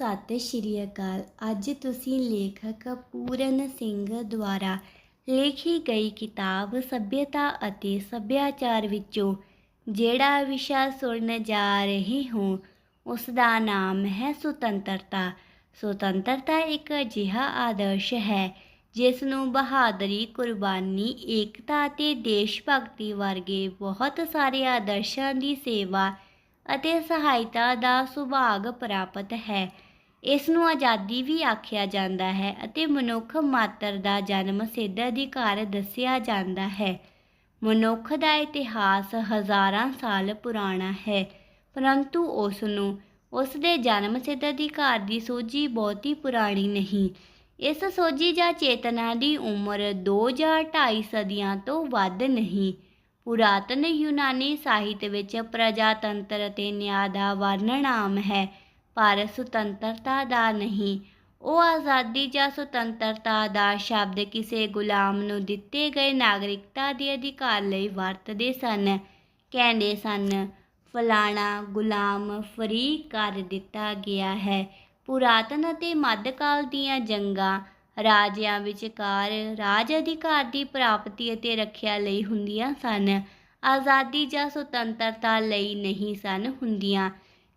ਸਤਿ ਸ਼੍ਰੀ ਅਕਾਲ। ਅੱਜ ਤੁਸੀਂ ਲੇਖਕ ਪੂਰਨ ਸਿੰਘ ਦੁਆਰਾ ਲਿਖੀ ਗਈ ਕਿਤਾਬ ਸੱਭਿਅਤਾ ਅਤੇ ਸੱਭਿਆਚਾਰ ਵਿੱਚੋਂ ਜਿਹੜਾ ਵਿਸ਼ਾ ਸੁਣਨ ਜਾ ਰਹੇ ਹੋ, ਉਸ ਦਾ ਨਾਮ ਹੈ ਸੁਤੰਤਰਤਾ। ਸੁਤੰਤਰਤਾ ਇੱਕ ਅਜਿਹਾ ਆਦਰਸ਼ ਹੈ, ਜਿਸ ਨੂੰ ਬਹਾਦਰੀ, ਕੁਰਬਾਨੀ, ਏਕਤਾ ਅਤੇ ਦੇਸ਼ ਭਗਤੀ ਵਰਗੇ ਬਹੁਤ ਸਾਰੇ ਆਦਰਸ਼ਾਂ ਦੀ ਸੇਵਾ ਅਤੇ ਸਹਾਇਤਾ ਦਾ ਸੁਭਾਗ ਪ੍ਰਾਪਤ ਹੈ। ਇਸ ਨੂੰ ਆਜ਼ਾਦੀ ਵੀ ਆਖਿਆ ਜਾਂਦਾ ਹੈ ਅਤੇ ਮਨੁੱਖ ਮਾਤਰ ਦਾ ਜਨਮ ਸਿੱਧ ਅਧਿਕਾਰ ਦੱਸਿਆ ਜਾਂਦਾ ਹੈ। ਮਨੁੱਖ ਦਾ ਇਤਿਹਾਸ ਹਜ਼ਾਰਾਂ ਸਾਲ ਪੁਰਾਣਾ ਹੈ, ਪਰੰਤੂ ਉਸ ਨੂੰ ਉਸ ਦੇ ਜਨਮ ਸਿੱਧ ਅਧਿਕਾਰ ਦੀ ਸੋਝੀ ਬਹੁਤੀ ਪੁਰਾਣੀ ਨਹੀਂ। ਇਸ ਸੋਝੀ ਜਾਂ ਚੇਤਨਾ ਦੀ ਉਮਰ 2 ਜਾਂ 2.5 ਸਦੀਆਂ ਤੋਂ ਵੱਧ ਨਹੀਂ। ਪੁਰਾਤਨ ਯੂਨਾਨੀ ਸਾਹਿਤ ਵਿੱਚ ਪ੍ਰਜਾਤੰਤਰ ਅਤੇ ਨਿਆਂ ਦਾ ਵਰਣਨ ਆਮ ਹੈ। ਪਰ ਸੁਤੰਤਰਤਾ ਦਾ ਨਹੀਂ। ਉਹ ਆਜ਼ਾਦੀ ਜਾਂ ਸੁਤੰਤਰਤਾ ਦਾ ਸ਼ਬਦ ਕਿਸੇ ਗੁਲਾਮ ਨੂੰ ਦਿੱਤੇ ਗਏ ਨਾਗਰਿਕਤਾ ਦੇ ਅਧਿਕਾਰ ਲਈ ਵਰਤਦੇ ਸਨ। ਕਹਿੰਦੇ ਸਨ, ਫਲਾਣਾ ਗੁਲਾਮ ਫਰੀ ਕਰ ਦਿੱਤਾ ਗਿਆ ਹੈ। ਪੁਰਾਤਨ ਅਤੇ ਮੱਧਕਾਲ ਦੀਆਂ ਜੰਗਾਂ ਰਾਜਿਆਂ ਵਿਚਕਾਰ ਰਾਜ ਅਧਿਕਾਰ ਦੀ ਪ੍ਰਾਪਤੀ ਅਤੇ ਰੱਖਿਆ ਲਈ ਹੁੰਦੀਆਂ ਸਨ। ਆਜ਼ਾਦੀ ਜਾਂ ਸੁਤੰਤਰਤਾ ਲਈ ਨਹੀਂ ਸਨ ਹੁੰਦੀਆਂ।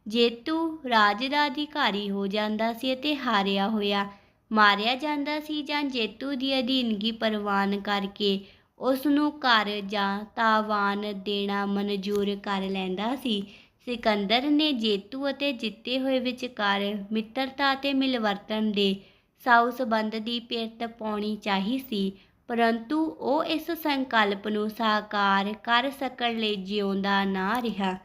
ਜੇਤੂ ਰਾਜ ਦਾ ਅਧਿਕਾਰੀ ਹੋ ਜਾਂਦਾ ਸੀ ਅਤੇ ਹਾਰਿਆ ਹੋਇਆ, ਮਾਰਿਆ ਜਾਂਦਾ ਸੀ ਜਾਂ ਜੇਤੂ ਦੀ ਅਧੀਨਗੀ ਪ੍ਰਵਾਨ ਕਰਕੇ ਉਸ ਨੂੰ ਕਰ ਜਾਂ ਤਾਵਾਨ ਦੇਣਾ ਮਨਜ਼ੂਰ ਕਰ ਲੈਂਦਾ ਸੀ, ਸਿਕੰਦਰ ਨੇ ਜੇਤੂ ਅਤੇ ਜਿੱਤੇ ਹੋਏ ਵਿਚਕਾਰ ਮਿੱਤਰਤਾ ਅਤੇ ਮਿਲਵਰਤਨ ਦੇ ਸਾਊ ਸੰਬੰਧ ਦੀ ਪਿਰਤ ਪਾਉਣੀ ਚਾਹੀ ਸੀ, ਪਰੰਤੂ ਉਹ ਇਸ ਸੰਕਲਪ ਨੂੰ ਸਾਕਾਰ ਕਰ ਸਕਣ ਲਈ ਜਿਉਂਦਾ ਨਾ ਰਿਹਾ।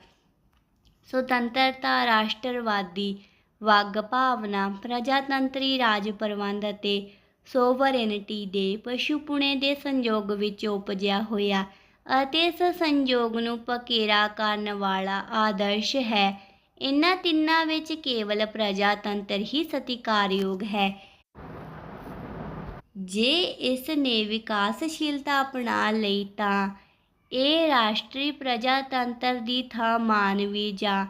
ਸੁਤੰਤਰਤਾ, ਰਾਸ਼ਟਰਵਾਦੀ ਵਗ ਭਾਵਨਾ, ਪ੍ਰਜਾਤੰਤਰੀ ਰਾਜ ਪ੍ਰਬੰਧ ਅਤੇ ਸੋਵਰਨਿਟੀ ਦੇ ਪਸ਼ੂਪੁਣੇ ਦੇ ਸੰਯੋਗ ਵਿੱਚ ਉਪਜਿਆ ਹੋਇਆ ਅਤੇ ਇਸ ਸੰਯੋਗ ਨੂੰ ਪਕੇਰਾ ਕਰਨ ਵਾਲਾ ਆਦਰਸ਼ ਹੈ। ਇਹਨਾਂ ਤਿੰਨਾਂ ਵਿੱਚ ਕੇਵਲ ਪ੍ਰਜਾਤੰਤਰ ਹੀ ਸਤਿਕਾਰਯੋਗ ਹੈ। ਜੇ ਇਸ ਨੇ ਵਿਕਾਸਸ਼ੀਲਤਾ ਅਪਣਾ ਲਈ ਤਾਂ ਇਹ ਰਾਸ਼ਟਰੀ ਪ੍ਰਜਾਤੰਤਰ ਦੀ ਥਾਂ ਮਾਨਵੀ ਜਾਂ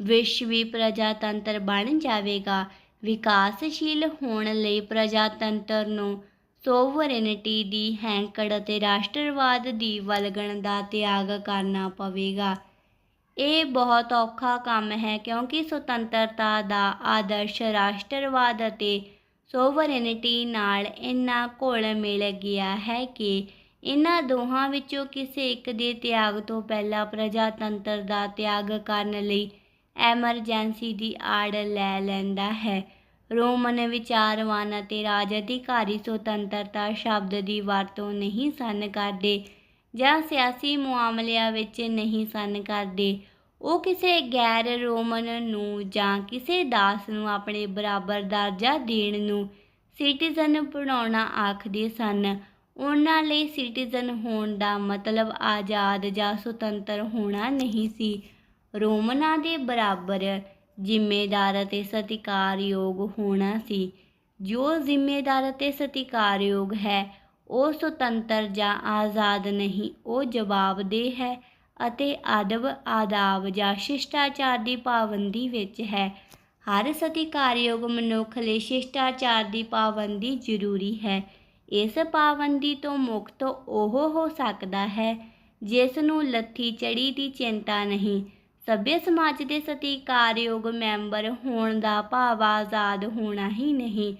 ਵਿਸ਼ਵੀ ਪ੍ਰਜਾਤੰਤਰ ਬਣ ਜਾਵੇਗਾ। ਵਿਕਾਸਸ਼ੀਲ ਹੋਣ ਲਈ ਪ੍ਰਜਾਤੰਤਰ ਨੂੰ ਸੋਵਰੇਨਿਟੀ ਦੀ ਹੈਂਕੜ ਅਤੇ ਰਾਸ਼ਟਰਵਾਦ ਦੀ ਵਲਗਣ ਦਾ ਤਿਆਗ ਕਰਨਾ ਪਵੇਗਾ। ਇਹ ਬਹੁਤ ਔਖਾ ਕੰਮ ਹੈ ਕਿਉਂਕਿ ਸੁਤੰਤਰਤਾ ਦਾ ਆਦਰਸ਼ ਰਾਸ਼ਟਰਵਾਦ ਅਤੇ ਸੋਵਰੇਨਿਟੀ ਨਾਲ ਇੰਨਾ ਘੁਲ ਮਿਲ ਗਿਆ ਹੈ ਕਿ ਇਹਨਾਂ ਦੋਹਾਂ ਵਿੱਚੋਂ ਕਿਸੇ ਇੱਕ ਦੇ ਤਿਆਗ ਤੋਂ ਪਹਿਲਾਂ ਪ੍ਰਜਾਤੰਤਰ ਦਾ ਤਿਆਗ ਕਰਨ ਲਈ ਐਮਰਜੈਂਸੀ ਦੀ ਆੜ ਲੈ ਲੈਂਦਾ ਹੈ। ਰੋਮਨ ਵਿਚਾਰਵਾਨ ਅਤੇ ਰਾਜ ਅਧਿਕਾਰੀ ਸੁਤੰਤਰਤਾ ਸ਼ਬਦ ਦੀ ਵਰਤੋਂ ਨਹੀਂ ਸਨ ਕਰਦੇ ਜਾਂ ਸਿਆਸੀ ਮਾਮਲਿਆਂ ਵਿੱਚ ਨਹੀਂ ਸਨ ਕਰਦੇ। ਉਹ ਕਿਸੇ ਗੈਰ ਰੋਮਨ ਨੂੰ ਜਾਂ ਕਿਸੇ ਦਾਸ ਨੂੰ ਆਪਣੇ ਬਰਾਬਰ ਦਰਜਾ ਦੇਣ ਨੂੰ ਸਿਟੀਜ਼ਨ ਬਣਾਉਣਾ ਆਖਦੇ ਸਨ। ਉਹਨਾਂ ਲਈ ਸਿਟੀਜ਼ਨ ਹੋਣ ਦਾ ਮਤਲਬ ਆਜ਼ਾਦ ਜਾਂ ਸੁਤੰਤਰ ਹੋਣਾ ਨਹੀਂ ਸੀ। ਰੋਮਨਾਂ ਦੇ ਬਰਾਬਰ ਜ਼ਿੰਮੇਦਾਰ ਅਤੇ ਸਤਿਕਾਰਯੋਗ ਹੋਣਾ ਸੀ। ਜੋ ਜ਼ਿੰਮੇਦਾਰ ਅਤੇ ਸਤਿਕਾਰਯੋਗ ਹੈ, ਉਹ ਸੁਤੰਤਰ ਜਾਂ ਆਜ਼ਾਦ ਨਹੀਂ, ਉਹ ਜਵਾਬਦੇਹ ਹੈ ਅਤੇ ਅਦਬ, ਆਦਾਬ ਜਾਂ ਸ਼ਿਸ਼ਟਾਚਾਰ ਦੀ ਪਾਬੰਦੀ ਵਿੱਚ ਹੈ। ਹਰ ਸਤਿਕਾਰਯੋਗ ਮਨੁੱਖ ਲਈ ਸ਼ਿਸ਼ਟਾਚਾਰ ਦੀ ਪਾਬੰਦੀ ਜ਼ਰੂਰੀ ਹੈ। ਇਸ ਪਾਬੰਦੀ ਤੋਂ ਮੁਕਤ ਉਹ ਹੋ ਸਕਦਾ ਹੈ, ਜਿਸ ਨੂੰ ਲੱਥੀ ਚੜੀ ਦੀ ਚਿੰਤਾ ਨਹੀਂ। ਸਭ्य ਸਮਾਜ ਦੇ ਸਤਿਕਾਰਯੋਗ ਮੈਂਬਰ ਹੋਣ ਦਾ ਭਾਵ ਆਜ਼ਾਦ ਹੋਣਾ ਹੀ ਨਹੀਂ।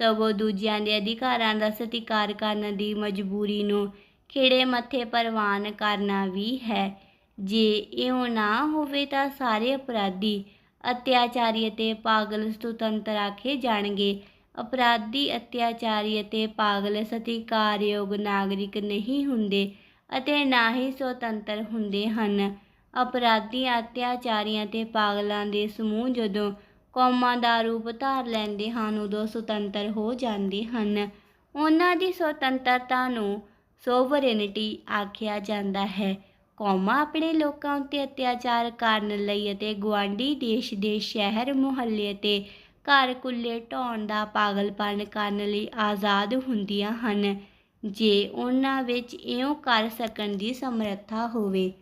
ਸਗੋਂ ਦੂਜਿਆਂ ਦੇ ਅਧਿਕਾਰਾਂ ਦਾ ਸਤਿਕਾਰ ਕਰਨ ਦੀ ਮਜਬੂਰੀ ਨੂੰ ਖਿੜੇ ਮੱਥੇ ਪ੍ਰਵਾਨ ਕਰਨਾ ਵੀ ਹੈ। ਜੇ ਇਉਂ ਨਾ ਹੋਵੇ ਤਾਂ ਸਾਰੇ ਅਪਰਾਧੀ, ਅਤਿਆਚਾਰੀ ਅਤੇ ਪਾਗਲ ਸੁਤੰਤਰ ਆਖੇ ਜਾਣਗੇ। ਅਪਰਾਧੀ, ਅਤਿਆਚਾਰੀ ਅਤੇ ਪਾਗਲ ਸਤਿਕਾਰਯੋਗ ਨਾਗਰਿਕ ਨਹੀਂ ਹੁੰਦੇ ਅਤੇ ਨਾ ਹੀ ਸੁਤੰਤਰ ਹੁੰਦੇ ਹਨ। ਅਪਰਾਧੀ, ਅਤਿਆਚਾਰੀਆਂ ਤੇ ਪਾਗਲਾਂ ਦੇ ਸਮੂਹ ਜਦੋਂ ਕੌਮਾਂ ਦਾ ਰੂਪ ਧਾਰ ਲੈਂਦੇ ਹਨ, ਉਦੋਂ ਸੁਤੰਤਰ ਹੋ ਜਾਂਦੇ ਹਨ। ਉਹਨਾਂ ਦੀ ਸੁਤੰਤਰਤਾ ਨੂੰ ਸੋਵਰੇਨਿਟੀ ਆਖਿਆ ਜਾਂਦਾ ਹੈ। ਕੌਮਾਂ ਆਪਣੇ ਲੋਕਾਂ ਉੱਤੇ ਅਤਿਆਚਾਰ ਕਰਨ ਲਈ ਅਤੇ ਗੁਆਂਢੀ ਦੇਸ਼ ਦੇ ਸ਼ਹਿਰ, ਮੁਹੱਲੇ 'ਤੇ ਘਰ ਕੁੱਲੇ ਢਾਉਣ ਦਾ ਪਾਗਲਪਨ ਕਰਨ ਲਈ ਆਜ਼ਾਦ ਹੁੰਦੀਆਂ ਹਨ। ਜੇ ਉਹਨਾਂ ਵਿੱਚ ਇਉਂ ਕਰ ਸਕਣ ਦੀ ਸਮਰੱਥਾ ਹੋਵੇ।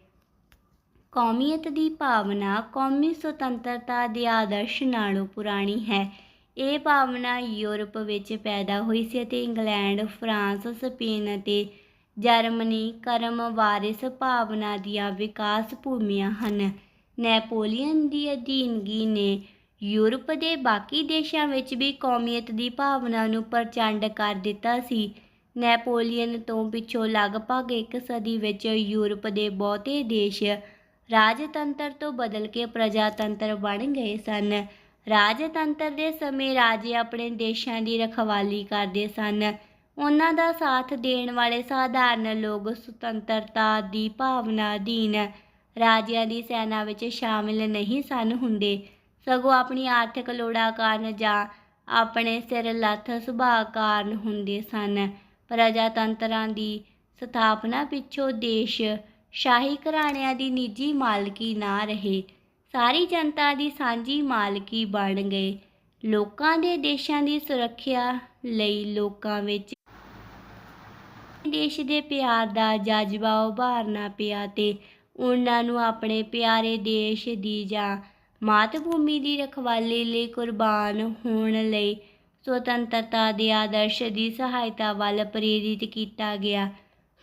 ਕੌਮੀਅਤ ਦੀ ਭਾਵਨਾ ਕੌਮੀ ਸੁਤੰਤਰਤਾ ਦੇ ਆਦਰਸ਼ ਨਾਲੋਂ ਪੁਰਾਣੀ ਹੈ। ਇਹ ਭਾਵਨਾ ਯੂਰਪ ਵਿੱਚ ਪੈਦਾ ਹੋਈ ਸੀ ਅਤੇ ਇੰਗਲੈਂਡ, ਫਰਾਂਸ, ਸਪੇਨ ਅਤੇ ਜਰਮਨੀ ਕਰਮ ਵਾਰਿਸ ਭਾਵਨਾ ਦੀਆਂ ਵਿਕਾਸ ਭੂਮੀਆਂ ਹਨ। ਨੈਪੋਲੀਅਨ ਦੀ ਅਧੀਨਗੀ ਨੇ ਯੂਰਪ ਦੇ ਬਾਕੀ ਦੇਸ਼ਾਂ ਵਿੱਚ ਵੀ ਕੌਮੀਅਤ ਦੀ ਭਾਵਨਾ ਨੂੰ ਪ੍ਰਚੰਡ ਕਰ ਦਿੱਤਾ ਸੀ। ਨੈਪੋਲੀਅਨ ਤੋਂ ਪਿੱਛੋਂ ਲਗਭਗ ਇੱਕ ਸਦੀ ਵਿੱਚ ਯੂਰਪ ਦੇ ਬਹੁਤੇ ਦੇਸ਼ ਰਾਜਤੰਤਰ ਤੋਂ ਬਦਲ ਕੇ ਪ੍ਰਜਾਤੰਤਰ ਬਣ ਗਏ ਸਨ। ਰਾਜਤੰਤਰ ਦੇ ਸਮੇਂ ਰਾਜੇ ਆਪਣੇ ਦੇਸ਼ਾਂ ਦੀ ਰਖਵਾਲੀ ਕਰਦੇ ਸਨ। ਉਹਨਾਂ ਦਾ ਸਾਥ ਦੇਣ ਵਾਲੇ ਸਾਧਾਰਨ ਲੋਕ ਸੁਤੰਤਰਤਾ ਦੀ ਭਾਵਨਾ ਅਧੀਨ ਰਾਜਿਆਂ ਦੀ ਸੈਨਾ ਵਿੱਚ ਸ਼ਾਮਿਲ ਨਹੀਂ ਸਨ ਹੁੰਦੇ। ਸਗੋਂ ਆਪਣੀ ਆਰਥਿਕ ਲੋੜਾਂ ਕਾਰਨ ਜਾਂ ਆਪਣੇ ਸਿਰ ਲੱਥ ਸੁਭਾਅ ਕਾਰਨ ਹੁੰਦੇ ਸਨ। ਪ੍ਰਜਾਤੰਤਰਾਂ ਦੀ ਸਥਾਪਨਾ ਪਿੱਛੋਂ ਦੇਸ਼ ਸ਼ਾਹੀ ਘਰਾਣਿਆਂ ਦੀ ਨਿੱਜੀ ਮਾਲਕੀ ਨਾ ਰਹੇ। ਸਾਰੀ ਜਨਤਾ ਦੀ ਸਾਂਝੀ ਮਾਲਕੀ ਬਣ ਗਏ। ਲੋਕਾਂ ਦੇ ਦੇਸ਼ਾਂ ਦੀ ਸੁਰੱਖਿਆ ਲਈ ਲੋਕਾਂ ਵਿੱਚ ਦੇਸ਼ ਦੇ ਪਿਆਰ ਦਾ ਜਜ਼ਬਾ ਉਭਾਰਨਾ ਪਿਆ ਤੇ ਉਹਨਾਂ ਨੂੰ ਆਪਣੇ ਪਿਆਰੇ ਦੇਸ਼ ਦੀ ਜਾਂ ਮਾਤ ਭੂਮੀ ਦੀ ਰਖਵਾਲੀ ਲਈ ਕੁਰਬਾਨ ਹੋਣ ਲਈ ਸੁਤੰਤਰਤਾ ਦੇ ਆਦਰਸ਼ ਦੀ ਸਹਾਇਤਾ ਵੱਲ ਪ੍ਰੇਰਿਤ ਕੀਤਾ ਗਿਆ।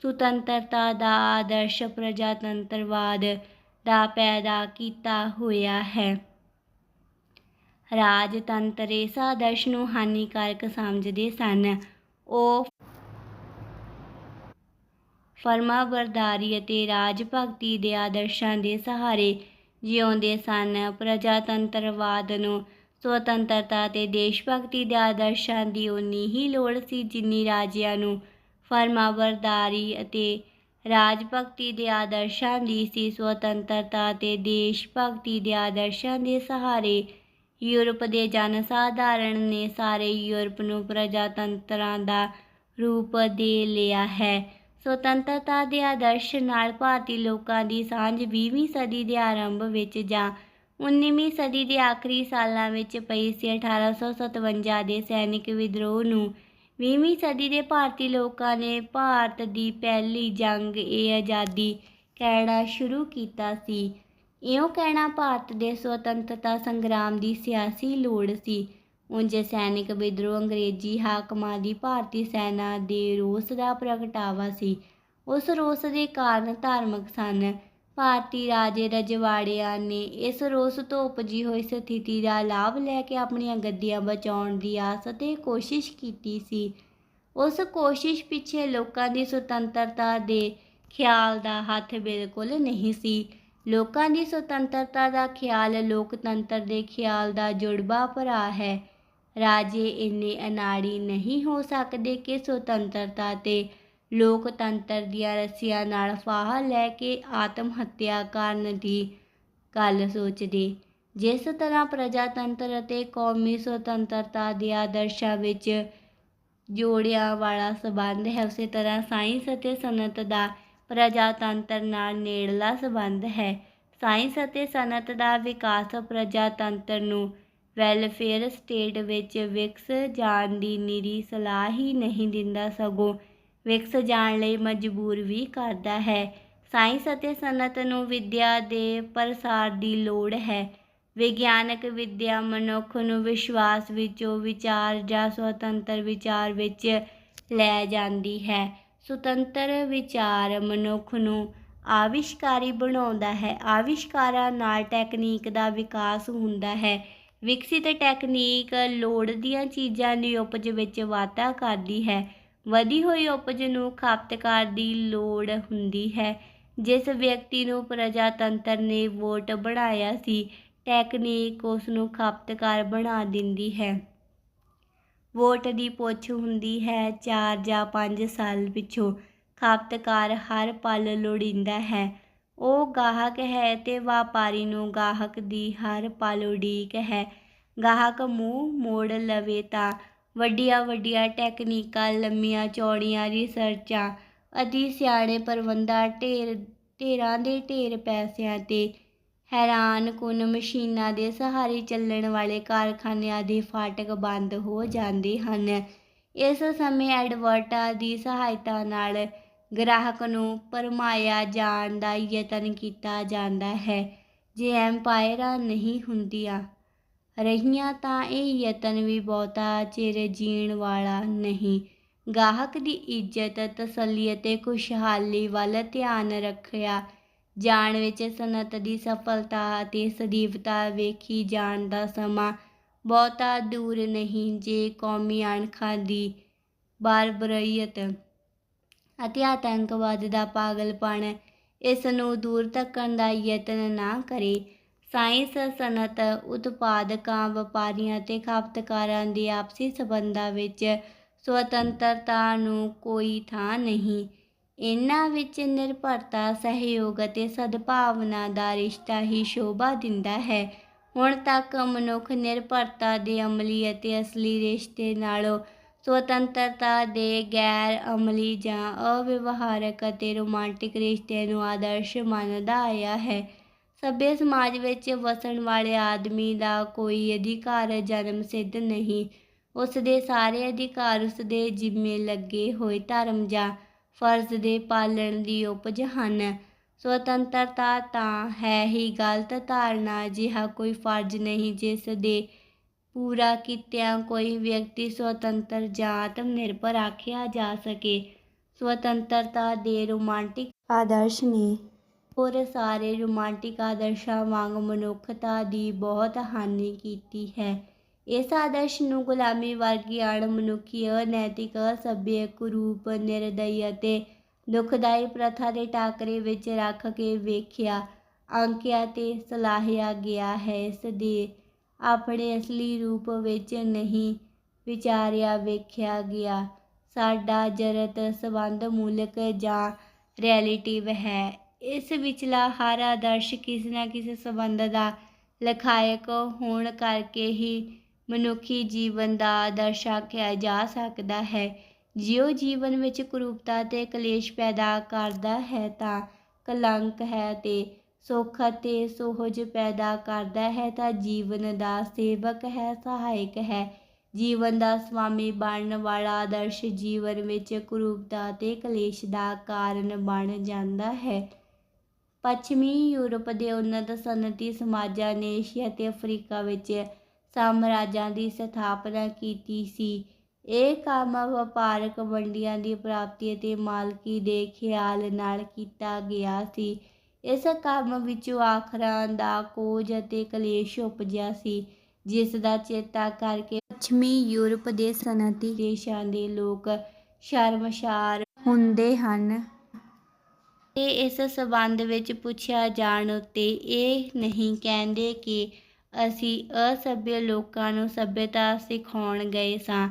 ਸੁਤੰਤਰਤਾ ਦਾ ਆਦਰਸ਼ ਪ੍ਰਜਾਤੰਤਰਵਾਦ ਦਾ ਪੈਦਾ ਕੀਤਾ ਹੋਇਆ ਹੈ। ਰਾਜਤੰਤਰ ਇਸ ਆਦਰਸ਼ ਨੂੰ ਹਾਨੀਕਾਰਕ ਸਮਝਦੇ ਸਨ। ਉਹ ਫਰਮਾਬਰਦਾਰੀ ਅਤੇ ਰਾਜ ਭਗਤੀ ਦੇ ਆਦਰਸ਼ਾਂ ਦੇ ਸਹਾਰੇ ਜਿਉਂਦੇ ਸਨ ਪ੍ਰਜਾਤੰਤਰਵਾਦ ਨੂੰ ਸੁਤੰਤਰਤਾ ਅਤੇ ਦੇਸ਼ ਭਗਤੀ ਦੇ ਆਦਰਸ਼ਾਂ ਦੀ ਉਨੀ ਹੀ ਲੋੜ ਸੀ ਜਿੰਨੀ ਰਾਜਿਆਂ ਨੂੰ ਫਰਮਾਬਰਦਾਰੀ ਅਤੇ ਰਾਜ ਭਗਤੀ ਦੇ ਆਦਰਸ਼ਾਂ ਦੀ ਸੀ। ਸੁਤੰਤਰਤਾ ਅਤੇ ਦੇਸ਼ ਭਗਤੀ ਦੇ ਆਦਰਸ਼ਾਂ ਦੇ ਸਹਾਰੇ ਯੂਰਪ ਦੇ ਜਨ ਸਾਧਾਰਨ ਨੇ ਸਾਰੇ ਯੂਰਪ ਨੂੰ ਪ੍ਰਜਾਤੰਤਰਾਂ ਦਾ ਰੂਪ ਦੇ ਲਿਆ ਹੈ। ਸੁਤੰਤਰਤਾ ਦੇ ਆਦਰਸ਼ ਨਾਲ ਭਾਰਤੀ ਲੋਕਾਂ ਦੀ ਸਾਂਝ 20ਵੀਂ ਸਦੀ ਦੇ ਆਰੰਭ ਵਿੱਚ ਜਾਂ 19ਵੀਂ ਸਦੀ ਦੇ ਆਖਰੀ ਸਾਲਾਂ ਵਿੱਚ ਪਈ ਸੀ। 1857 ਦੇ ਸੈਨਿਕ ਵਿਦਰੋਹ ਨੂੰ 20ਵੀਂ ਸਦੀ ਦੇ ਭਾਰਤੀ ਲੋਕਾਂ ਨੇ ਭਾਰਤ ਦੀ ਪਹਿਲੀ ਜੰਗ ਏ ਆਜ਼ਾਦੀ ਕਹਿਣਾ ਸ਼ੁਰੂ ਕੀਤਾ ਸੀ। ਇਉਂ ਕਹਿਣਾ ਭਾਰਤ ਦੇ ਸੁਤੰਤਰਤਾ ਸੰਗਰਾਮ ਦੀ ਸਿਆਸੀ ਲੋੜ ਸੀ। ਉਂਝ ਸੈਨਿਕ ਵਿਦਰੋਹ ਅੰਗਰੇਜ਼ੀ ਹਾਕਮਾਂ ਦੀ ਭਾਰਤੀ ਸੈਨਾ ਦੇ ਰੋਸ ਦਾ ਪ੍ਰਗਟਾਵਾ ਸੀ। ਉਸ ਰੋਸ ਦੇ ਕਾਰਨ ਧਾਰਮਿਕ ਸਨ। ਭਾਰਤੀ ਰਾਜੇ ਰਜਵਾੜਿਆਂ ਨੇ ਇਸ ਰੋਸ ਤੋਂ ਉਪਜੀ ਹੋਈ ਸਥਿਤੀ ਦਾ ਲਾਭ ਲੈ ਕੇ ਆਪਣੀਆਂ ਗੱਦੀਆਂ ਬਚਾਉਣ ਦੀ ਆਸ ਅਤੇ ਕੋਸ਼ਿਸ਼ ਕੀਤੀ ਸੀ। ਉਸ ਕੋਸ਼ਿਸ਼ ਪਿੱਛੇ ਲੋਕਾਂ ਦੀ ਸੁਤੰਤਰਤਾ ਦੇ ਖਿਆਲ ਦਾ ਹੱਥ ਬਿਲਕੁਲ ਨਹੀਂ ਸੀ। ਲੋਕਾਂ ਦੀ ਸੁਤੰਤਰਤਾ ਦਾ ਖਿਆਲ ਲੋਕਤੰਤਰ ਦੇ ਖਿਆਲ ਦਾ ਜੁੜਵਾ ਭਰਾ ਹੈ। ਰਾਜੇ ਇੰਨੇ ਅਨਾੜੀ ਨਹੀਂ ਹੋ ਸਕਦੇ ਕਿ ਸੁਤੰਤਰਤਾ ਤੇ ਲੋਕਤੰਤਰ ਦੀਆਂ ਰੱਸੀਆਂ ਨਾਲ ਫਾਹਾ ਲੈ ਕੇ ਆਤਮ ਹੱਤਿਆ ਕਰਨ ਦੀ ਗੱਲ ਸੋਚਦੇ। ਜਿਸ ਤਰ੍ਹਾਂ ਪ੍ਰਜਾਤੰਤਰ ਅਤੇ ਕੌਮੀ ਸੁਤੰਤਰਤਾ ਦੇ ਆਦਰਸ਼ਾਂ ਵਿੱਚ ਜੋੜਿਆਂ ਵਾਲਾ ਸਬੰਧ ਹੈ, ਉਸੇ ਤਰ੍ਹਾਂ ਸਾਇੰਸ ਅਤੇ ਸਨਅਤ ਦਾ ਪ੍ਰਜਾਤੰਤਰ ਨਾਲ ਨੇੜਲਾ ਸਬੰਧ ਹੈ। ਸਾਇੰਸ ਅਤੇ ਸਨਅਤ ਦਾ ਵਿਕਾਸ ਪ੍ਰਜਾਤੰਤਰ ਨੂੰ ਵੈਲਫੇਅਰ ਸਟੇਟ ਵਿੱਚ ਵਿਕਸ ਜਾਣ ਦੀ ਨਿਰੀ ਸਲਾਹ ਹੀ ਨਹੀਂ ਦਿੰਦਾ ਸਗੋਂ ਵਿਕਸ ਜਾਣ ਲਈ ਮਜਬੂਰ ਵੀ ਕਰਦਾ ਹੈ। ਸਾਇੰਸ ਅਤੇ ਸਨਅਤ ਨੂੰ ਵਿਦਿਆ ਦੇ ਪ੍ਰਸਾਰ ਦੀ ਲੋੜ ਹੈ। ਵਿਗਿਆਨਕ ਵਿਦਿਆ ਮਨੁੱਖ ਨੂੰ ਵਿਸ਼ਵਾਸ ਵਿੱਚੋਂ ਵਿਚਾਰ ਜਾਂ ਸੁਤੰਤਰ ਵਿਚਾਰ ਵਿੱਚ ਲੈ ਜਾਂਦੀ ਹੈ। ਸੁਤੰਤਰ ਵਿਚਾਰ ਮਨੁੱਖ ਨੂੰ ਆਵਿਸ਼ਕਾਰੀ ਬਣਾਉਂਦਾ ਹੈ। ਆਵਿਸ਼ਕਾਰਾਂ ਨਾਲ ਟੈਕਨੀਕ ਦਾ ਵਿਕਾਸ ਹੁੰਦਾ ਹੈ। ਵਿਕਸਿਤ ਟੈਕਨੀਕ ਲੋੜ ਦੀਆਂ ਚੀਜ਼ਾਂ ਦੀ ਉਪਜ ਵਿੱਚ ਵਾਧਾ ਕਰਦੀ ਹੈ। ਵਧੀ ਹੋਈ ਉਪਜ ਨੂੰ ਖਪਤਕਾਰ ਦੀ ਲੋੜ ਹੁੰਦੀ ਹੈ। ਜਿਸ ਵਿਅਕਤੀ ਨੂੰ ਪ੍ਰਜਾਤੰਤਰ ਨੇ ਵੋਟ ਬਣਾਇਆ ਸੀ ਟੈਕਨੀਕ ਉਸ ਨੂੰ ਖਪਤਕਾਰ ਬਣਾ ਦਿੰਦੀ ਹੈ। ਵੋਟ ਦੀ ਪੁੱਛ ਹੁੰਦੀ ਹੈ 4 ਜਾਂ 5 ਸਾਲ ਪਿੱਛੋਂ ਖਪਤਕਾਰ ਹਰ ਪਲ ਲੋੜੀਂਦਾ ਹੈ। ਉਹ ਗਾਹਕ ਹੈ ਤੇ ਵਪਾਰੀ ਨੂੰ ਗਾਹਕ ਦੀ ਹਰ ਪਲ ਉਡੀਕ ਹੈ। ਗਾਹਕ ਮੂੰਹ ਮੋੜ ਲਵੇ ਤਾਂ ਵੱਡੀਆਂ ਵੱਡੀਆਂ ਟੈਕਨੀਕਾਂ, ਲੰਮੀਆਂ ਚੌੜੀਆਂ ਰਿਸਰਚਾਂ ਅਤੀ ਸਿਆਣੇ ਪ੍ਰਬੰਧਾਂ ਢੇਰ, ਢੇਰਾਂ ਦੇ ਢੇਰ ਪੈਸਿਆਂ ਤੇ ਹੈਰਾਨ ਕੁਨ ਮਸ਼ੀਨਾਂ ਦੇ ਸਹਾਰੇ ਚੱਲਣ ਵਾਲੇ ਕਾਰਖਾਨਿਆਂ ਦੇ ਫਾਟਕ ਬੰਦ ਹੋ ਜਾਂਦੇ ਹਨ। ਇਸ ਸਮੇਂ ਐਡਵਰਟਾਂ ਦੀ ਸਹਾਇਤਾ ਨਾਲ ਗ੍ਰਾਹਕ ਨੂੰ ਭਰਮਾਇਆ ਜਾਣ ਦਾ ਯਤਨ ਕੀਤਾ ਜਾਂਦਾ ਹੈ। ਜੇ ਐਮਪਾਇਰਾਂ ਨਹੀਂ ਹੁੰਦੀਆਂ ਰਹੀਆਂ ਤਾਂ ਇਹ ਯਤਨ ਵੀ ਬਹੁਤਾ ਚਿਰ ਜੀਣ ਵਾਲਾ ਨਹੀਂ। ਗਾਹਕ ਦੀ ਇੱਜ਼ਤ, ਤਸੱਲੀ ਅਤੇ ਖੁਸ਼ਹਾਲੀ ਵੱਲ ਧਿਆਨ ਰੱਖਿਆ ਜਾਣ ਵਿੱਚ ਸਨਅਤ ਦੀ ਸਫਲਤਾ ਅਤੇ ਸਦੀਵਤਾ ਵੇਖੀ ਜਾਣ ਦਾ ਸਮਾਂ ਬਹੁਤਾ ਦੂਰ ਨਹੀਂ, ਜੇ ਕੌਮੀ ਅਣਖਾਂ ਦੀ ਬਾਰਬਰੀਅਤ ਅਤੇ ਆਤੰਕਵਾਦ ਦਾ ਪਾਗਲਪਣ ਇਸ ਨੂੰ ਦੂਰ ਧੱਕਣ ਦਾ ਯਤਨ ਨਾ ਕਰੇ। ਸਾਇੰਸ, ਸਨਅਤ, ਉਤਪਾਦਕਾਂ, ਵਪਾਰੀਆਂ ਅਤੇ ਖਪਤਕਾਰਾਂ ਦੇ ਆਪਸੀ ਸਬੰਧਾਂ ਵਿੱਚ ਸੁਤੰਤਰਤਾ ਨੂੰ ਕੋਈ ਥਾਂ ਨਹੀਂ। ਇਹਨਾਂ ਵਿੱਚ ਨਿਰਭਰਤਾ, ਸਹਿਯੋਗ ਅਤੇ ਸਦਭਾਵਨਾ ਦਾ ਰਿਸ਼ਤਾ ਹੀ ਸ਼ੋਭਾ ਦਿੰਦਾ ਹੈ। ਹੁਣ ਤੱਕ ਮਨੁੱਖ ਨਿਰਭਰਤਾ ਦੇ ਅਮਲੀ ਅਤੇ ਅਸਲੀ ਰਿਸ਼ਤੇ ਨਾਲੋਂ ਸੁਤੰਤਰਤਾ ਦੇ ਗੈਰ ਅਮਲੀ ਜਾਂ ਅਵਿਵਹਾਰਕ ਅਤੇ ਰੋਮਾਂਟਿਕ ਰਿਸ਼ਤੇ ਨੂੰ ਆਦਰਸ਼ ਮੰਨਦਾ ਆਇਆ ਹੈ। ਸਭ्य ਸਮਾਜ ਵਿੱਚ ਵਸਣ ਵਾਲੇ ਆਦਮੀ ਦਾ ਕੋਈ ਅਧਿਕਾਰ ਜਨਮ ਸਿੱਧ ਨਹੀਂ। ਉਸ ਦੇ ਸਾਰੇ ਅਧਿਕਾਰ ਉਸ ਦੇ ਜਿੰਮੇ ਲੱਗੇ ਹੋਏ ਧਰਮ ਜਾਂ ਫਰਜ਼ ਦੇ ਪਾਲਣ ਦੀ ਉਪਜ ਹਨ। ਸੁਤੰਤਰਤਾ ਤਾਂ ਹੈ ਹੀ ਗਲਤ ਧਾਰਨਾ, ਜਿਹਾ ਕੋਈ ਫਰਜ਼ ਨਹੀਂ ਜਿਸ ਦੇ ਪੂਰਾ ਕੀਤਿਆਂ ਕੋਈ ਵਿਅਕਤੀ ਸੁਤੰਤਰ ਜਾਂ ਆਤਮ ਨਿਰਭਰ ਆਖਿਆ ਜਾ ਸਕੇ। ਸੁਤੰਤਰਤਾ ਦੇ ਰੋਮਾਂਟਿਕ ਆਦਰਸ਼ ਨੇ ਹੋਰ ਸਾਰੇ ਰੋਮਾਂਟਿਕ ਆਦਰਸ਼ਾਂ ਵਾਂਗ ਮਨੁੱਖਤਾ ਦੀ ਬਹੁਤ ਹਾਨੀ ਕੀਤੀ ਹੈ। ਇਸ ਆਦਰਸ਼ ਨੂੰ ਗੁਲਾਮੀ ਵਰਗੀ ਅਣਮਨੁੱਖੀ ਅਨੈਤਿਕ ਅਸਭ्य ਕੁਰੂਪ ਨਿਰਦਈ ਅਤੇ ਦੁਖਦਾਈ ਪ੍ਰਥਾ ਦੇ ਟਾਕਰੇ ਵਿੱਚ ਰੱਖ ਕੇ ਵੇਖਿਆ, ਆਂਕਿਆ ਤੇ ਸਲਾਹਿਆ ਗਿਆ ਹੈ। ਇਸ ਦੇ ਆਪਣੇ ਅਸਲੀ ਰੂਪ ਵਿੱਚ ਨਹੀਂ ਵਿਚਾਰਿਆ ਵੇਖਿਆ ਗਿਆ। ਸਾਡਾ ਜਰਤ ਸੰਬੰਧ ਮੂਲਕ ਜਾਂ ਰਿਐਲਿਟਿਵ ਹੈ। ਇਸ ਵਿਚਲਾ ਹਰ ਆਦਰਸ਼ ਕਿਸੇ ਨਾ ਕਿਸੇ ਸੰਬੰਧ ਦਾ ਲਖਾਇਕ ਹੋਣ ਕਰਕੇ ਹੀ ਮਨੁੱਖੀ ਜੀਵਨ ਦਾ ਆਦਰਸ਼ ਆਖਿਆ ਜਾ ਸਕਦਾ ਹੈ। ਜਿਉ ਜੀਵਨ ਵਿੱਚ ਕੁਰੂਪਤਾ ਤੇ ਕਲੇਸ਼ ਪੈਦਾ ਕਰਦਾ ਹੈ ਤਾਂ ਕਲੰਕ ਹੈ ਤੇ ਸੁੱਖ ਅਤੇ ਸੋਹਜ ਪੈਦਾ ਕਰਦਾ ਹੈ ਤਾਂ ਜੀਵਨ ਦਾ ਸੇਵਕ ਹੈ, ਸਹਾਇਕ ਹੈ। ਜੀਵਨ ਦਾ ਸਵਾਮੀ ਬਣਨ ਵਾਲਾ ਆਦਰਸ਼ ਜੀਵਨ ਵਿੱਚ ਕੁਰੂਪਤਾ ਤੇ ਕਲੇਸ਼ ਦਾ ਕਾਰਨ ਬਣ ਜਾਂਦਾ ਹੈ। ਪੱਛਮੀ ਯੂਰਪ ਦੇ ਉન્નਤ ਸਨਅਤੀ ਸਮਾਜਾਂ ਨੇ ਏਸ਼ੀਆ ਤੇ ਅਫਰੀਕਾ ਵਿੱਚ ਸਾਮਰਾਜਾਂ ਦੀ ਸਥਾਪਨਾ ਕੀਤੀ ਸੀ। ਇਹ ਕੰਮ ਵਪਾਰਕ ਵੰਡੀਆਂ ਦੀ ਪ੍ਰਾਪਤੀ ਅਤੇ ਮਾਲਕੀ ਦੇ ਖਿਆਲ ਨਾਲ ਕੀਤਾ ਗਿਆ ਸੀ। ਇਸ ਕੰਮ ਵਿੱਚੋਂ ਆਖਰਾਂ ਦਾ ਕੋਜ ਅਤੇ ਕਲੇਸ਼ ਉਪਜਿਆ ਸੀ, ਜਿਸ ਦਾ ਚੇਤਾ ਕਰਕੇ ਪੱਛਮੀ ਯੂਰਪ ਦੇ ਸਨਅਤੀ ਦੇਸ਼ਾਂ ਦੇ ਲੋਕ ਸ਼ਰਮਸ਼ਾਰ ਹੁੰਦੇ ਹਨ। ਤੇ ਇਸ ਸਬੰਧ ਵਿੱਚ ਪੁੱਛਿਆ ਜਾਣ ਉੱਤੇ ਇਹ ਨਹੀਂ ਕਹਿੰਦੇ ਕਿ ਅਸੀਂ ਅਸਭ्य ਲੋਕਾਂ ਨੂੰ ਸਭਿਅਤਾ ਸਿਖਾਉਣ ਗਏ ਸਾਂ,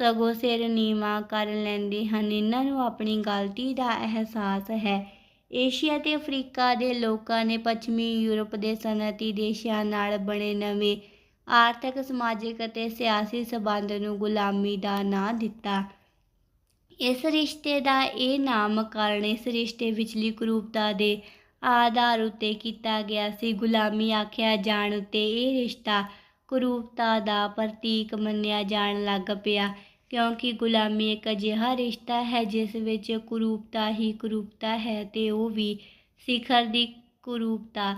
ਸਗੋਂ ਸਿਰ ਨੀਵਾਂ ਕਰ ਲੈਂਦੇ ਹਨ। ਇਹਨਾਂ ਨੂੰ ਆਪਣੀ ਗਲਤੀ ਦਾ ਅਹਿਸਾਸ ਹੈ। ਏਸ਼ੀਆ ਤੇ ਅਫਰੀਕਾ ਦੇ ਲੋਕਾਂ ਨੇ ਪੱਛਮੀ ਯੂਰਪ ਦੇ ਸਨਅਤੀ ਦੇਸ਼ਾਂ ਨਾਲ ਬਣੇ ਨਵੇਂ ਆਰਥਿਕ, ਸਮਾਜਿਕ ਅਤੇ ਸਿਆਸੀ ਸਬੰਧ ਨੂੰ ਗੁਲਾਮੀ ਦਾ ਨਾਂ ਦਿੱਤਾ। ਇਸ ਰਿਸ਼ਤੇ ਦਾ ਇਹ ਨਾਮਕਰਨ ਇਸ ਰਿਸ਼ਤੇ ਵਿਚਲੀ ਕਰੂਪਤਾ ਦੇ ਆਧਾਰ ਉੱਤੇ ਕੀਤਾ ਗਿਆ ਸੀ। ਗੁਲਾਮੀ ਆਖਿਆ ਜਾਣ ਉੱਤੇ ਇਹ ਰਿਸ਼ਤਾ ਕਰੂਪਤਾ ਦਾ ਪ੍ਰਤੀਕ ਮੰਨਿਆ ਜਾਣ ਲੱਗ ਪਿਆ। ਕਿਉਂਕਿ ਗੁਲਾਮੀ ਇੱਕ ਅਜਿਹਾ ਰਿਸ਼ਤਾ ਹੈ, ਜਿਸ ਵਿੱਚ ਕੁਰੂਪਤਾ ਹੀ ਕੁਰੂਪਤਾ ਹੈ ਤੇ ਉਹ ਵੀ ਸਿਖਰ ਦੀ ਕੁਰੂਪਤਾ।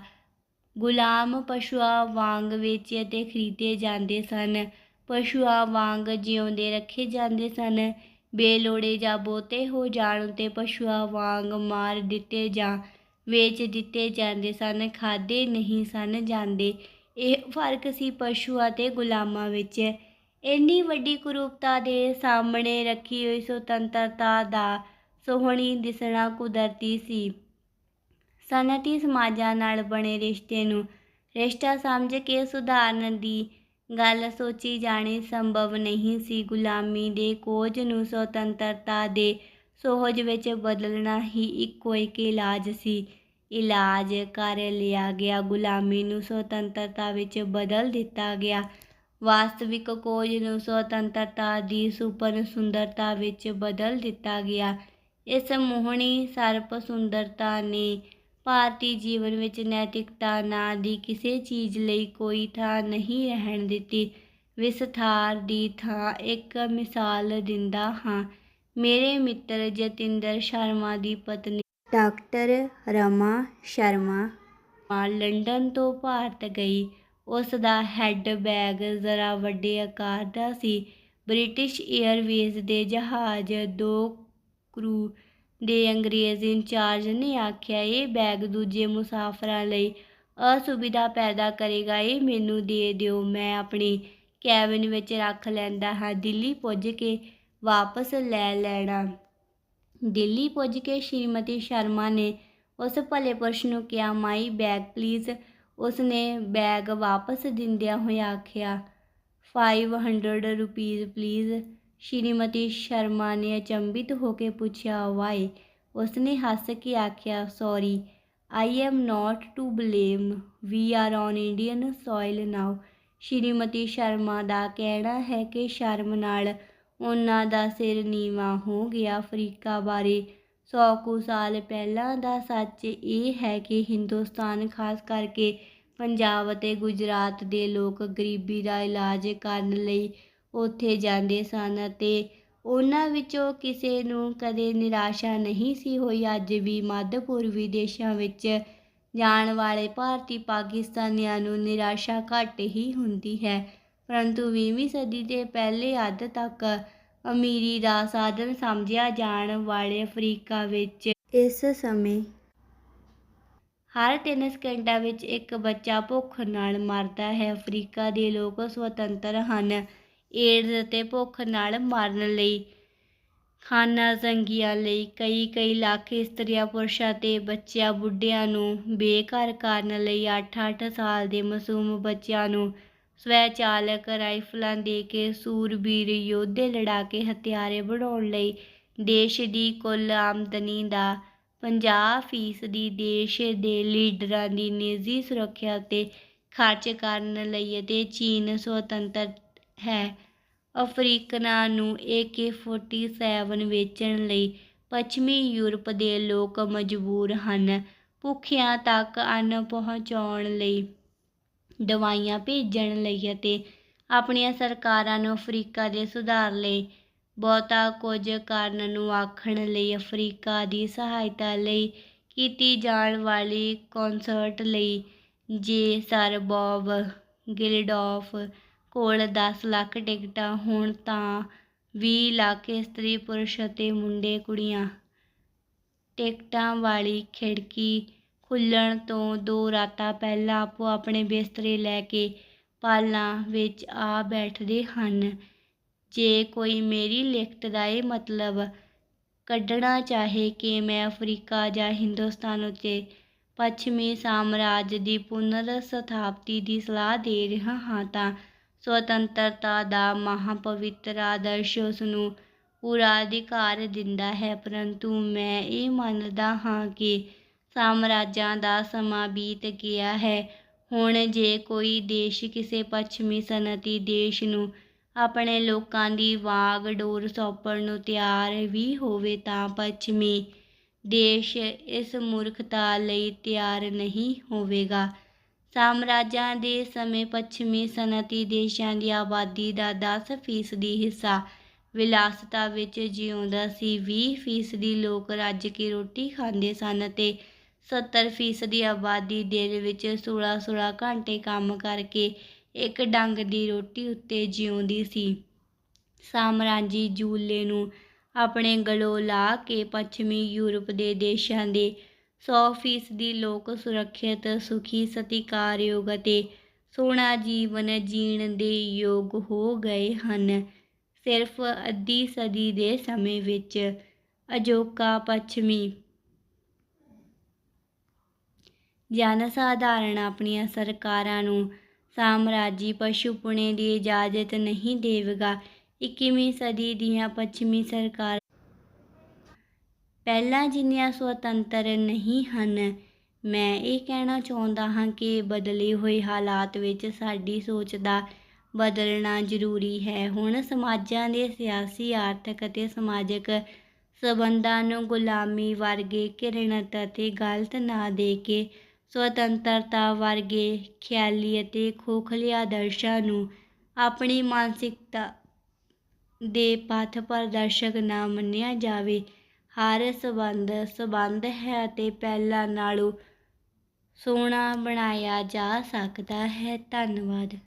ਗੁਲਾਮ ਪਸ਼ੂਆਂ ਵਾਂਗ ਵੇਚੇ ਅਤੇ ਖਰੀਦੇ ਜਾਂਦੇ ਸਨ। ਪਸ਼ੂਆਂ ਵਾਂਗ ਜਿਉਂਦੇ ਰੱਖੇ ਜਾਂਦੇ ਸਨ। ਬੇਲੋੜੇ ਜਾਂ ਬਹੁਤੇ ਹੋ ਜਾਣ ਉੱਤੇ ਪਸ਼ੂਆਂ ਵਾਂਗ ਮਾਰ ਦਿੱਤੇ ਜਾਂ ਵੇਚ ਦਿੱਤੇ ਜਾਂਦੇ ਸਨ, ਖਾਦੇ ਨਹੀਂ ਸਨ ਜਾਂਦੇ। ਇਹ ਫ਼ਰਕ ਸੀ ਪਸ਼ੂ ਅਤੇ ਗੁਲਾਮਾਂ ਵਿੱਚ। ਇੰਨੀ ਵੱਡੀ ਕੁਰੂਪਤਾ ਦੇ ਸਾਹਮਣੇ ਰੱਖੀ ਹੋਈ ਸੁਤੰਤਰਤਾ ਦਾ ਸੋਹਣੀ ਦਿਸਣਾ ਕੁਦਰਤੀ ਸੀ। ਸਨਅਤੀ ਸਮਾਜਾਂ ਨਾਲ ਬਣੇ ਰਿਸ਼ਤੇ ਨੂੰ ਰਿਸ਼ਤਾ ਸਮਝ ਕੇ ਸੁਧਾਰਨ ਦੀ ਗੱਲ ਸੋਚੀ ਜਾਣੀ ਸੰਭਵ ਨਹੀਂ ਸੀ। ਗੁਲਾਮੀ ਦੇ ਕੋਝ ਨੂੰ ਸੁਤੰਤਰਤਾ ਦੇ ਸੋਹਜ ਵਿੱਚ ਬਦਲਣਾ ਹੀ ਇੱਕੋ ਇੱਕ ਇਲਾਜ ਸੀ। ਇਲਾਜ ਕਰ ਲਿਆ ਗਿਆ। ਗੁਲਾਮੀ ਨੂੰ ਸੁਤੰਤਰਤਾ ਵਿੱਚ ਬਦਲ ਦਿੱਤਾ ਗਿਆ। ਵਾਸਤਵਿਕ ਖੋਜ ਨੂੰ ਸੁਤੰਤਰਤਾ ਦੀ ਸੁਪਰ ਸੁੰਦਰਤਾ ਵਿੱਚ ਬਦਲ ਦਿੱਤਾ ਗਿਆ। ਇਸ ਮੋਹਣੀ ਸਰਪ ਸੁੰਦਰਤਾ ਨੇ ਭਾਰਤੀ ਜੀਵਨ ਵਿੱਚ ਨੈਤਿਕਤਾ ਨਾਂ ਦੀ ਕਿਸੇ ਚੀਜ਼ ਲਈ ਕੋਈ ਥਾਂ ਨਹੀਂ ਰਹਿਣ ਦਿੱਤੀ। ਵਿਸਥਾਰ ਦੀ ਥਾਂ ਇੱਕ ਮਿਸਾਲ ਦਿੰਦਾ ਹਾਂ। ਮੇਰੇ ਮਿੱਤਰ ਜਤਿੰਦਰ ਸ਼ਰਮਾ ਦੀ ਪਤਨੀ ਡਾਕਟਰ ਰਮਾ ਸ਼ਰਮਾ ਲੰਡਨ ਤੋਂ ਭਾਰਤ ਗਈ। ਉਸ ਦਾ ਹੈੱਡ ਬੈਗ ਜ਼ਰਾ ਵੱਡੇ ਆਕਾਰ ਦਾ ਸੀ। ਬ੍ਰਿਟਿਸ਼ ਏਅਰਵੇਜ਼ ਦੇ ਜਹਾਜ਼ ਦੋ ਕਰੂ ਦੇ ਅੰਗਰੇਜ਼ ਇੰਚਾਰਜ ਨੇ ਆਖਿਆ, ਇਹ ਬੈਗ ਦੂਜੇ ਮੁਸਾਫਰਾਂ ਲਈ ਅਸੁਵਿਧਾ ਪੈਦਾ ਕਰੇਗਾ, ਇਹ ਮੈਨੂੰ ਦੇ ਦਿਓ, ਮੈਂ ਆਪਣੀ ਕੈਬਨ ਵਿੱਚ ਰੱਖ ਲੈਂਦਾ ਹਾਂ। ਦਿੱਲੀ ਪੁੱਜ ਕੇ ਵਾਪਸ ਲੈ ਲੈਣਾ। ਦਿੱਲੀ ਪੁੱਜ ਕੇ ਸ਼੍ਰੀਮਤੀ ਸ਼ਰਮਾ ਨੇ ਉਸ ਭਲੇ ਪੁਰਸ਼ ਨੂੰ ਕਿਹਾ, ਮਾਈ ਬੈਗ ਪਲੀਜ਼ ਉਸਨੇ ਬੈਗ ਵਾਪਸ ਦਿੰਦਿਆਂ ਹੋਇਆ ਆਖਿਆ 500 ਰੁਪੀਜ਼ ਪਲੀਜ਼ ਸ਼੍ਰੀਮਤੀ ਸ਼ਰਮਾ ਨੇ ਅਚੰਭਿਤ ਹੋ ਕੇ ਪੁੱਛਿਆ ਵਾਈ ਉਸਨੇ ਹੱਸ ਕੇ ਆਖਿਆ sorry I am not to blame we are on Indian soil now Shrimati Sharma ਦਾ ਕਹਿਣਾ ਹੈ ਕਿ ਸ਼ਰਮ ਨਾਲ ਉਹਨਾਂ ਦਾ ਸਿਰ ਨੀਵਾ ਹੋ ਗਿਆ ਅਫਰੀਕਾ ਬਾਰੇ। ਸੌ ਕੁ ਸਾਲ ਪਹਿਲਾਂ ਦਾ ਸੱਚ ਇਹ ਹੈ ਕਿ ਹਿੰਦੁਸਤਾਨ, ਖਾਸ ਕਰਕੇ ਪੰਜਾਬ ਅਤੇ ਗੁਜਰਾਤ ਦੇ ਲੋਕ ਗਰੀਬੀ ਦਾ ਇਲਾਜ ਕਰਨ ਲਈ ਉੱਥੇ ਜਾਂਦੇ ਸਨ ਅਤੇ ਉਹਨਾਂ ਵਿੱਚੋਂ ਕਿਸੇ ਨੂੰ ਕਦੇ ਨਿਰਾਸ਼ਾ ਨਹੀਂ ਸੀ ਹੋਈ। ਅੱਜ ਵੀ ਮੱਧ ਪੂਰਬੀ ਦੇਸ਼ਾਂ ਵਿੱਚ ਜਾਣ ਵਾਲੇ ਭਾਰਤੀ ਪਾਕਿਸਤਾਨੀਆਂ ਨੂੰ ਨਿਰਾਸ਼ਾ ਘੱਟ ਹੀ ਹੁੰਦੀ ਹੈ, ਪਰੰਤੂ ਵੀਹਵੀਂ ਸਦੀ ਦੇ ਪਹਿਲੇ ਅੱਧ ਤੱਕ ਅਮੀਰੀ ਦਾ ਸਾਧਨ ਸਮਝਿਆ ਜਾਣ ਵਾਲੇ ਅਫਰੀਕਾ ਵਿੱਚ। ਇਸ ਸਮੇਂ ਹਰ ਤਿੰਨ ਸਕਿੰਟਾਂ ਵਿੱਚ ਇੱਕ ਬੱਚਾ ਭੁੱਖ ਨਾਲ ਮਰਦਾ ਹੈ। ਅਫਰੀਕਾ ਦੇ ਲੋਕ ਸੁਤੰਤਰ ਹਨ। ਏਡਜ਼ ਅਤੇ ਭੁੱਖ ਨਾਲ ਮਰਨ ਲਈ ਖਾਨਾ ਜ਼ੰਗੀਆਂ ਲਈ ਕਈ ਕਈ ਲੱਖ ਇਸਤਰੀਆਂ ਪੁਰਸ਼ਾਂ ਤੇ ਬੱਚਿਆਂ ਬੁੱਢਿਆਂ ਨੂੰ ਬੇਘਰ ਕਰਨ ਲਈ 8-8 ਸਾਲ ਦੇ ਮਾਸੂਮ ਬੱਚਿਆਂ ਨੂੰ ਸਵੈਚਾਲਕ ਰਾਈਫਲਾਂ ਦੇ ਕੇ ਸੂਰਬੀਰ ਯੋਧੇ ਲੜਾ ਕੇ ਹਥਿਆਰੇ ਬਣਾਉਣ ਲਈ ਦੇਸ਼ ਦੀ ਕੁੱਲ ਆਮਦਨੀ ਦਾ ਪੰਜਾਹ ਫੀਸਦੀ, ਦੇਸ਼ ਦੇ ਲੀਡਰਾਂ ਦੀ ਨਿੱਜੀ ਸੁਰੱਖਿਆ 'ਤੇ ਖਰਚ ਕਰਨ ਲਈ ਅਤੇ ਚੀਨ ਸੁਤੰਤਰ ਹੈ। ਅਫਰੀਕਨਾਂ ਨੂੰ AK-47 ਵੇਚਣ ਲਈ ਪੱਛਮੀ ਯੂਰਪ ਦੇ ਲੋਕ ਮਜਬੂਰ ਹਨ। ਭੁੱਖਿਆਂ ਤੱਕ ਅੰਨ ਪਹੁੰਚਾਉਣ ਲਈ ਦਵਾਈਆਂ ਭੇਜਣ ਲਈ ਅਤੇ ਆਪਣੀਆਂ ਸਰਕਾਰਾਂ ਨੂੰ ਅਫਰੀਕਾ ਦੇ ਸੁਧਾਰ ਲਈ ਬਹੁਤਾ ਕੁਝ ਕਰਨ ਨੂੰ ਆਖਣ ਲਈ ਅਫਰੀਕਾ ਦੀ ਸਹਾਇਤਾ ਲਈ ਕੀਤੀ ਜਾਣ ਵਾਲੀ ਕੌਂਸਰਟ ਲਈ ਜੇ ਸਰ ਬੌਬ ਗਿਲਡੌਫ ਕੋਲ 10 ਲੱਖ ਟਿਕਟਾਂ ਹੋਣ ਤਾਂ 20 ਲੱਖ ਇਸਤਰੀ ਪੁਰਸ਼ ਅਤੇ ਮੁੰਡੇ ਕੁੜੀਆਂ। ਟਿਕਟਾਂ ਵਾਲੀ ਖਿੜਕੀ ਖੁੱਲ੍ਹਣ ਤੋਂ ਦੋ ਰਾਤਾਂ ਪਹਿਲਾਂ ਆਪੋ ਆਪਣੇ ਬਿਸਤਰੇ ਲੈ ਕੇ ਪਾਲਾਂ ਵਿੱਚ ਆ ਬੈਠਦੇ ਹਨ। ਜੇ ਕੋਈ ਮੇਰੀ ਲਿਖਤ ਦਾ ਇਹ ਮਤਲਬ ਕੱਢਣਾ ਚਾਹੇ ਕਿ ਮੈਂ ਅਫਰੀਕਾ ਜਾਂ ਹਿੰਦੁਸਤਾਨ ਉੱਤੇ ਪੱਛਮੀ ਸਾਮਰਾਜ ਦੀ ਪੁਨਰ ਸਥਾਪਤੀ ਦੀ ਸਲਾਹ ਦੇ ਰਿਹਾ ਹਾਂ, ਤਾਂ ਸੁਤੰਤਰਤਾ ਦਾ ਮਹਾਪਵਿੱਤਰ ਆਦਰਸ਼ ਉਸ ਨੂੰ ਪੂਰਾ ਅਧਿਕਾਰ ਦਿੰਦਾ ਹੈ। ਪਰੰਤੂ ਮੈਂ ਇਹ ਮੰਨਦਾ ਹਾਂ ਕਿ ਸਾਮਰਾਜਾਂ ਦਾ ਸਮਾਂ ਬੀਤ ਗਿਆ ਹੈ। ਹੁਣ ਜੇ ਕੋਈ ਦੇਸ਼ ਕਿਸੇ ਪੱਛਮੀ ਸਨਅਤੀ ਦੇਸ਼ ਨੂੰ ਆਪਣੇ ਲੋਕਾਂ ਦੀ ਵਾਗ ਡੋਰ ਸੌਂਪਣ ਨੂੰ ਤਿਆਰ ਵੀ ਹੋਵੇ ਤਾਂ ਪੱਛਮੀ ਦੇਸ਼ ਇਸ ਮੂਰਖਤਾ ਲਈ ਤਿਆਰ ਨਹੀਂ ਹੋਵੇਗਾ। ਸਾਮਰਾਜਾਂ ਦੇ ਸਮੇਂ ਪੱਛਮੀ ਸਨਅਤੀ ਦੇਸ਼ਾਂ ਦੀ ਆਬਾਦੀ ਦਾ 10 ਫੀਸਦੀ ਹਿੱਸਾ ਵਿਲਾਸਤਾ ਵਿੱਚ ਜਿਉਂਦਾ ਸੀ। 20 ਫੀਸਦੀ ਲੋਕ ਰੱਜ ਕੇ ਰੋਟੀ ਖਾਂਦੇ ਸਨ ਅਤੇ 70 ਫੀਸਦੀ ਆਬਾਦੀ ਦਿਨ ਵਿੱਚ 16-16 ਘੰਟੇ ਕੰਮ ਕਰਕੇ ਇੱਕ ਡੰਗ ਦੀ ਰੋਟੀ ਉੱਤੇ ਜਿਉਂਦੀ ਸੀ। ਸਾਮਰਾਜੀ ਜੂਲੇ ਨੂੰ ਆਪਣੇ ਗਲੋਂ ਲਾ ਕੇ ਪੱਛਮੀ ਯੂਰਪ ਦੇ ਦੇਸ਼ਾਂ ਦੇ 100 ਫੀਸਦੀ ਲੋਕ ਸੁਰੱਖਿਅਤ, ਸੁਖੀ, ਸਤਿਕਾਰਯੋਗ ਅਤੇ ਸੋਹਣਾ ਜੀਵਨ ਜੀਣ ਦੇ ਯੋਗ ਹੋ ਗਏ ਹਨ। ਸਿਰਫ ਅੱਧੀ ਸਦੀ ਦੇ ਸਮੇਂ ਵਿੱਚ ਅਜੋਕਾ ਪੱਛਮੀ ਜਨਸਾਧਾਰਨ ਆਪਣੀਆਂ ਸਰਕਾਰਾਂ ਨੂੰ। ਸਾਮਰਾਜੀ ਪਸ਼ੂ ਪੁਣੇ ਦੀ ਇਜਾਜ਼ਤ ਨਹੀਂ ਦੇਵੇਗਾ। ਇੱਕੀਵੀਂ ਸਦੀ ਦੀਆਂ ਪੱਛਮੀ ਸਰਕਾਰ ਪਹਿਲਾਂ ਜਿੰਨੀਆਂ ਸੁਤੰਤਰ ਨਹੀਂ ਹਨ, ਮੈਂ ਇਹ ਕਹਿਣਾ ਚਾਹੁੰਦਾ ਹਾਂ ਕਿ ਬਦਲੇ ਹੋਏ ਹਾਲਾਤ ਵਿੱਚ ਸਾਡੀ ਸੋਚ ਦਾ ਬਦਲਣਾ ਜ਼ਰੂਰੀ ਹੈ। ਹੁਣ ਸਮਾਜਾਂ ਦੇ ਸਿਆਸੀ, ਆਰਥਿਕ ਅਤੇ ਸਮਾਜਿਕ ਸਬੰਧਾਂ ਨੂੰ ਗੁਲਾਮੀ ਵਰਗੇ ਘਿਰਣਤ ਅਤੇ ਗਲਤ ਨਾ ਦੇ ਕੇ ਸੁਤੰਤਰਤਾ ਵਰਗੇ ਖਿਆਲੀ ਅਤੇ ਖੋਖਲੇ ਆਦਰਸ਼ਾਂ ਨੂੰ ਆਪਣੀ ਮਾਨਸਿਕਤਾ ਦੇ ਪਥ ਪ੍ਰਦਰਸ਼ਕ ਨਾ ਮੰਨਿਆ ਜਾਵੇ। ਹਰ ਸੰਬੰਧ ਸੰਬੰਧ ਹੈ ਅਤੇ ਪਹਿਲਾਂ ਨਾਲੋਂ ਸੋਹਣਾ ਬਣਾਇਆ ਜਾ ਸਕਦਾ ਹੈ। ਧੰਨਵਾਦ।